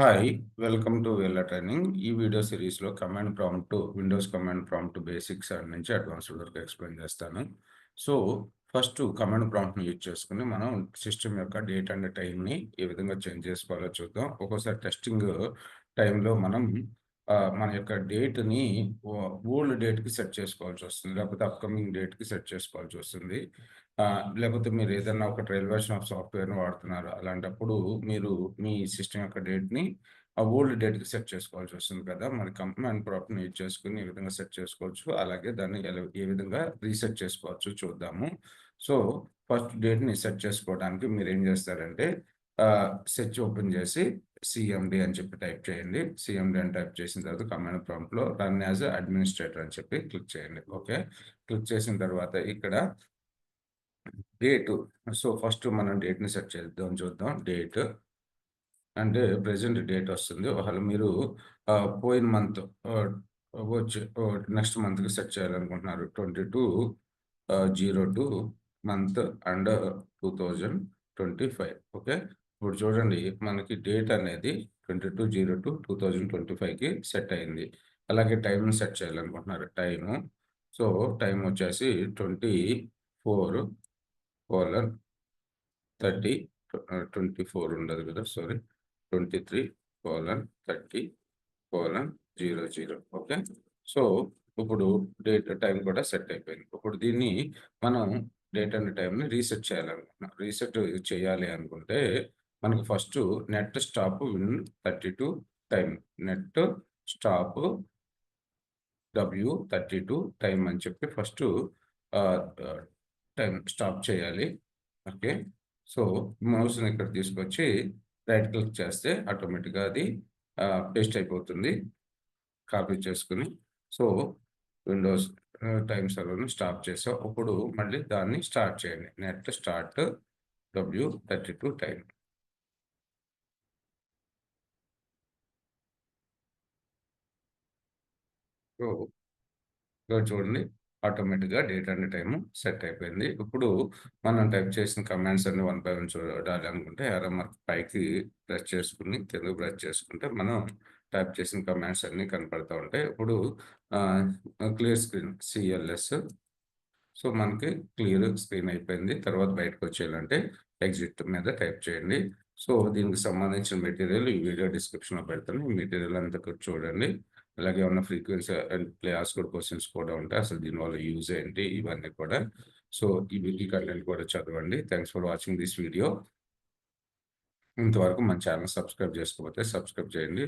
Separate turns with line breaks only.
Hi welcome to Vela training ఈ video సిరీస్లో command prompt windows command prompt basics నుంచి advanced వరకు explain చేస్తాను. సో ఫస్ట్ కమాండ్ ప్రాంప్ట్ని యూజ్ చేసుకుని మనం సిస్టమ్ యొక్క డేట్ అండ్ టైంని ఏ విధంగా చేంజ్ చేసుకోవాలో చూద్దాం. ఒక్కోసారి టెస్టింగ్ టైంలో మనం మన యొక్క డేట్ని ఓల్డ్ డేట్కి సెట్ చేసుకోవాల్సి వస్తుంది. లేకపోతే అప్కమింగ్ డేట్కి సెట్ చేసుకోవాల్సి వస్తుంది. లేకపోతే మీరు ఏదైనా ఒక ట్రయల్ వెర్షన్ ఆఫ్ సాఫ్ట్వేర్ని వాడుతున్నారు. అలాంటప్పుడు మీరు మీ సిస్టమ్ యొక్క డేట్ని ఆ ఓల్డ్ డేట్కి సెట్ చేసుకోవాల్సి వస్తుంది కదా. మరి కమాండ్ ప్రాప్ట్ని యూజ్ చేసుకుని ఏ విధంగా సెట్ చేసుకోవచ్చు అలాగే దాన్ని ఏ విధంగా రీసెట్ చేసుకోవచ్చు చూద్దాము. సో ఫస్ట్ డేట్ని సెట్ చేసుకోవడానికి మీరు ఏం చేస్తారంటే సెర్చ్ ఓపెన్ చేసి సిఎండి అని చెప్పి టైప్ చేయండి. సిఎండి అని టైప్ చేసిన తర్వాత కమాండ్ ప్రాంప్ట్లో రన్ యాజ్ అడ్మినిస్ట్రేటర్ అని చెప్పి క్లిక్ చేయండి. ఓకే? క్లిక్ చేసిన తర్వాత ఇక్కడ డేట్ సో ఫస్ట్ మనం డేట్ని సెట్ చేద్దాం చూద్దాం. డేట్ అంటే ప్రెసెంట్ డేట్ వస్తుంది. ఒకవేళ మీరు పోయిన మంత్ వచ్చి నెక్స్ట్ మంత్కి సెట్ చేయాలనుకుంటున్నారు. Twenty two zero two month and two thousand twenty five. Okay? ఇప్పుడు చూడండి మనకి డేట్ అనేది twenty two zero two two thousand twenty ఫైవ్కి సెట్ అయింది. అలాగే టైంని సెట్ చేయాలనుకుంటున్నారు. టైము. సో టైం వచ్చేసి twenty four colon thirty twenty four ఉండదు కదా sorry. Twenty three colon thirty colon zero zero okay. So ఇప్పుడు డేట్ టైం కూడా సెట్ అయిపోయింది. ఇప్పుడు దీన్ని మనం డేట్ అండ్ టైంని రీసెట్ చేయాలనుకుంటున్నాం. రీసెట్ చేయాలి అనుకుంటే మనకు first net stop win thirty two time net stop W thirty two time అని చెప్పి ఫస్ట్ టైం స్టాప్ చేయాలి. ఓకే సో మౌస్ని ఇక్కడ తీసుకొచ్చి రైట్ క్లిక్ చేస్తే ఆటోమేటిక్గా అది పేస్ట్ అయిపోతుంది. కాపీ చేసుకుని. సో విండోస్ టైం సర్వర్ని స్టాప్ చేసాం. ఇప్పుడు మళ్ళీ దాన్ని స్టార్ట్ చేయండి. Net start W thirty two time ఇక్కడ చూడండి. ఆటోమేటిక్గా డేట్ అండ్ టైము సెట్ అయిపోయింది. ఇప్పుడు మనం టైప్ చేసిన కమాండ్స్ అన్ని వన్ బై వన్ చూడాలి అనుకుంటే ఎర్ర మార్క్ పైకి ప్రెస్ చేసుకుని తెలుగు ప్రెస్ చేసుకుంటే మనం టైప్ చేసిన కమాండ్స్ అన్ని కనపడతా ఉంటాయి. ఇప్పుడు క్లియర్ స్క్రీన్ సిఎల్ఎస్ సో మనకి క్లియర్ స్క్రీన్ అయిపోయింది. తర్వాత బయటకు వచ్చేయాలంటే ఎగ్జిట్ మీద టైప్ చేయండి. సో దీనికి సంబంధించిన మెటీరియల్ ఈ వీడియో డిస్క్రిప్షన్లో పెడతాను. ఈ మెటీరియల్ అంతా చూడండి. అలాగే ఉన్న ఫ్రీక్వెన్సీ అండ్ ప్లేయర్స్ కూడా క్వశ్చన్స్ కూడా ఉంటాయి. అసలు దీనివల్ల యూజ్ ఏంటి? ఇవన్నీ కూడా. సో ఈ కంటెంట్ కూడా చదవండి. Thanks for watching this video ఇంతవరకు మన ఛానల్ సబ్స్క్రైబ్ చేసుకోకపోతే సబ్స్క్రైబ్ చేయండి.